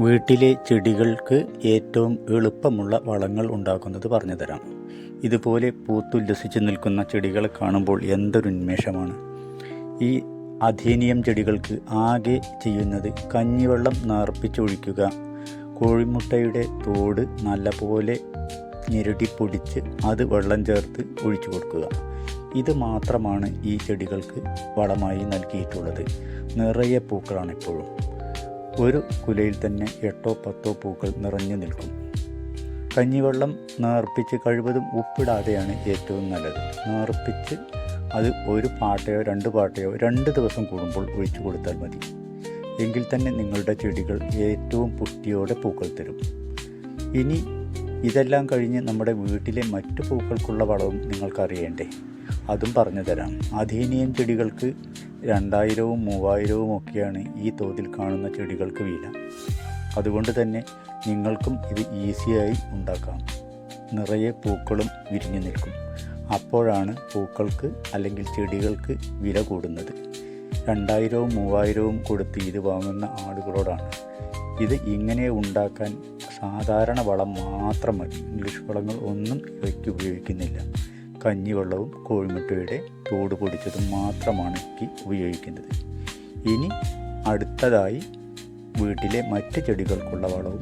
വീട്ടിലെ ചെടികൾക്ക് ഏറ്റവും എളുപ്പമുള്ള വളങ്ങൾ ഉണ്ടാക്കുന്നത് പറഞ്ഞു തരാം. ഇതുപോലെ പൂത്തുല്ലസിച്ച് നിൽക്കുന്ന ചെടികളെ കാണുമ്പോൾ എന്തൊരു ഉന്മേഷമാണ്. ഈ അധീനിയം ചെടികൾക്ക് ആകെ ചെയ്യുന്നത് കഞ്ഞിവെള്ളം നേർപ്പിച്ചൊഴിക്കുക കോഴിമുട്ടയുടെ തോട് നല്ലപോലെ ഞെരടി പൊടിച്ച് അത് വെള്ളം ചേർത്ത് ഒഴിച്ചു കൊടുക്കുക. ഇത് മാത്രമാണ് ഈ ചെടികൾക്ക് വളമായി നൽകിയിട്ടുള്ളത്. നിറയെ പൂക്കളാണ് ഇപ്പോഴും. ഒരു കുലയിൽ തന്നെ എട്ടോ പത്തോ പൂക്കൾ നിറഞ്ഞു നിൽക്കും. കഞ്ഞിവെള്ളം നേർപ്പിച്ച് കഴിവതും ഉപ്പിടാതെയാണ് ഏറ്റവും നല്ലത്. നേർപ്പിച്ച് അത് ഒരു പാട്ടയോ രണ്ട് പാട്ടയോ രണ്ട് ദിവസം കൂടുമ്പോൾ ഒഴിച്ചു കൊടുത്താൽ മതി. എങ്കിൽ തന്നെ നിങ്ങളുടെ ചെടികൾ ഏറ്റവും പുഷ്ടിയോടെ പൂക്കൾ തരും. ഇനി ഇതെല്ലാം കഴിഞ്ഞ് നമ്മുടെ വീട്ടിലെ മറ്റു പൂക്കൾക്കുള്ള വളവും നിങ്ങൾക്കറിയേണ്ടേ? അതും പറഞ്ഞു തരാം. അധീനിയം ചെടികൾക്ക് രണ്ടായിരവും മൂവായിരവും ഒക്കെയാണ് ഈ തോതിൽ കാണുന്ന ചെടികൾക്ക് വില. അതുകൊണ്ട് തന്നെ നിങ്ങൾക്കും ഇത് ഈസിയായി ഉണ്ടാക്കാം. നിറയെ പൂക്കളും വിരിഞ്ഞു നിൽക്കും. അപ്പോഴാണ് പൂക്കൾക്ക് അല്ലെങ്കിൽ ചെടികൾക്ക് വില കൂടുന്നത്. രണ്ടായിരവും മൂവായിരവും കൊടുത്ത് ഇത് വാങ്ങുന്ന ആളുകളോടാണ്. ഇത് ഇങ്ങനെ ഉണ്ടാക്കാൻ സാധാരണ വളം മാത്രം മതി. ഇംഗ്ലീഷ് വളങ്ങൾ ഒന്നും ഇവയ്ക്ക് ഉപയോഗിക്കുന്നില്ല. കഞ്ഞിവെള്ളവും കോഴിമുട്ടയുടെ തോട് പൊടിച്ചതും മാത്രമാണ് ഇവയ്ക്ക് ഉപയോഗിക്കുന്നത്. ഇനി അടുത്തതായി വീട്ടിലെ മറ്റ് ചെടികൾക്കുള്ള വളവും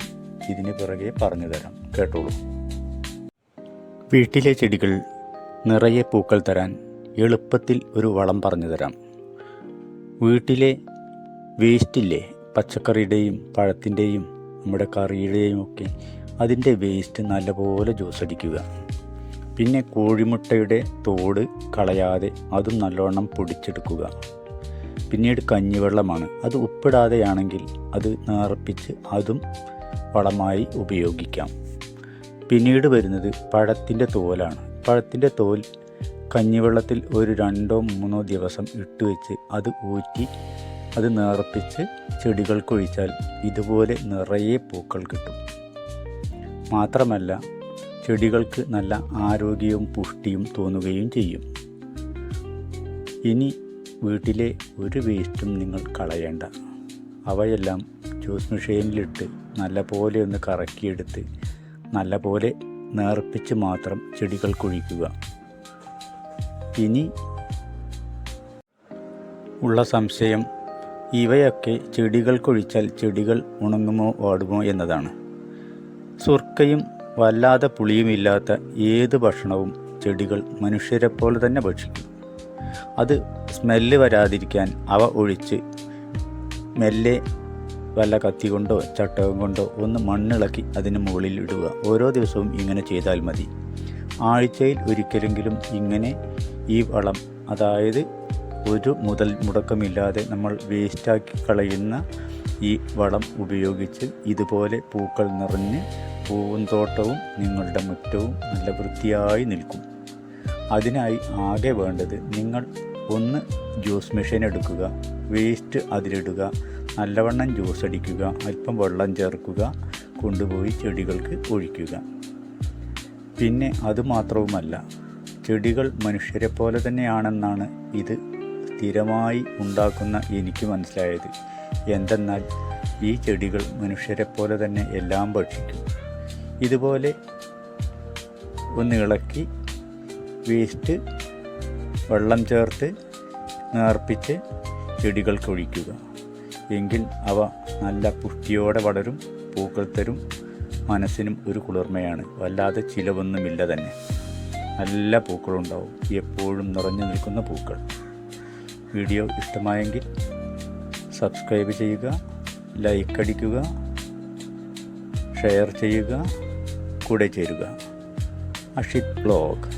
ഇതിന് പിറകെ പറഞ്ഞു തരാം. കേട്ടോളൂ. വീട്ടിലെ ചെടികൾ നിറയെ പൂക്കൾ തരാൻ എളുപ്പത്തിൽ ഒരു വളം പറഞ്ഞു തരാം. വീട്ടിലെ വേസ്റ്റില്ലേ പച്ചക്കറിയുടെയും പഴത്തിന്റെയും നമ്മുടെ കറിയുടെയും ഒക്കെ അതിന്റെ വേസ്റ്റ് നല്ലപോലെ ജ്യൂസ് അടിക്കുക. പിന്നെ കോഴിമുട്ടയുടെ തോട് കളയാതെ അതും നല്ലവണ്ണം പൊടിച്ചെടുക്കുക. പിന്നീട് കഞ്ഞിവെള്ളമാണ്. അത് ഉപ്പിടാതെയാണെങ്കിൽ അത് നേർപ്പിച്ച് അതും വളമായി ഉപയോഗിക്കാം. പിന്നീട് വരുന്നത് പഴത്തിന്റെ തോലാണ്. പഴത്തിന്റെ തോൽ കഞ്ഞിവെള്ളത്തിൽ ഒരു രണ്ടോ മൂന്നോ ദിവസം ഇട്ട് വെച്ച് അത് ഊറ്റി അത് നേർപ്പിച്ച് ചെടികൾക്കൊഴിച്ചാൽ ഇതുപോലെ നിറയെ പൂക്കൾ കിട്ടും. മാത്രമല്ല ചെടികൾക്ക് നല്ല ആരോഗ്യവും പുഷ്ടിയും തോന്നുകയും ചെയ്യും. ഇനി വീട്ടിലെ ഒരു വേസ്റ്റും നിങ്ങൾ കളയേണ്ട. അവയെല്ലാം ജ്യൂസ് മെഷീനിലിട്ട് നല്ല പോലെ ഒന്ന് കറക്കിയെടുത്ത് നല്ല പോലെ നേർപ്പിച്ച് മാത്രം ചെടികൾ ചെടികൾക്കൊഴിക്കുക ഇനി ഉള്ള സംശയം ഇവയൊക്കെ ചെടികൾക്കൊഴിച്ചാൽ ചെടികൾ ഉണങ്ങുമോ ഓടുമോ എന്നതാണ്. സുർക്കയും വല്ലാതെ പുളിയുമില്ലാത്ത ഏത് ഭക്ഷണവും ചെടികൾ മനുഷ്യരെ പോലെ തന്നെ ഭക്ഷിക്കും. അത് സ്മെല്ല് വരാതിരിക്കാൻ അവ ഒഴിച്ച് മെല്ലെ വല്ല കത്തി കൊണ്ടോ ചട്ടകം കൊണ്ടോ ഒന്ന് മണ്ണിളക്കി അതിന് മുകളിൽ ഇടുക. ഓരോ ദിവസവും ഇങ്ങനെ ചെയ്താൽ മതി. ആഴ്ചയിൽ ഒരിക്കലെങ്കിലും ഇങ്ങനെ ഈ വളം അതായത് ഒരു മുതൽ മുടക്കമില്ലാതെ നമ്മൾ വേസ്റ്റാക്കി കളയുന്ന ഈ വളം ഉപയോഗിച്ച് ഇതുപോലെ പൂക്കൾ നിറഞ്ഞ് പൂന്തോട്ടവും നിങ്ങളുടെ മുറ്റവും നല്ല വൃത്തിയായി നിൽക്കും. അതിനായി ആകെ വേണ്ടത് നിങ്ങൾ ഒന്ന് ജ്യൂസ് മെഷീൻ എടുക്കുക വേസ്റ്റ് അതിലിടുക നല്ലവണ്ണം ജ്യൂസ് അടിക്കുക അല്പം വെള്ളം ചേർക്കുക കൊണ്ടുപോയി ചെടികൾക്ക് ഒഴിക്കുക. പിന്നെ അതുമാത്രവുമല്ല ചെടികൾ മനുഷ്യരെ പോലെ തന്നെയാണെന്നാണ് ഇത് സ്ഥിരമായി ഉണ്ടാക്കുന്ന എനിക്ക് മനസ്സിലായത്. എന്തെന്നാൽ ഈ ചെടികൾ മനുഷ്യരെ പോലെ തന്നെ എല്ലാം ഭക്ഷിക്കും. ഇതുപോലെ ഒന്ന് ഇളക്കി വേസ്റ്റ് വെള്ളം ചേർത്ത് നേർപ്പിച്ച് ചെടികൾക്ക് ഒഴിക്കുക. എങ്കിൽ അവ നല്ല പുഷ്ടിയോടെ വളരും പൂക്കൾ തരും മനസ്സിനും ഒരു കുളിർമയാണ്. വല്ലാതെ ചിലവൊന്നുമില്ല തന്നെ. നല്ല പൂക്കളുണ്ടാവും. എപ്പോഴും നിറഞ്ഞു നിൽക്കുന്ന പൂക്കൾ. വീഡിയോ ഇഷ്ടമായെങ്കിൽ സബ്സ്ക്രൈബ് ചെയ്യുക ലൈക്ക് അടിക്കുക ഷെയർ ചെയ്യുക. കൂടെ ചേരുക. അഷിത് ബ്ലോഗ്.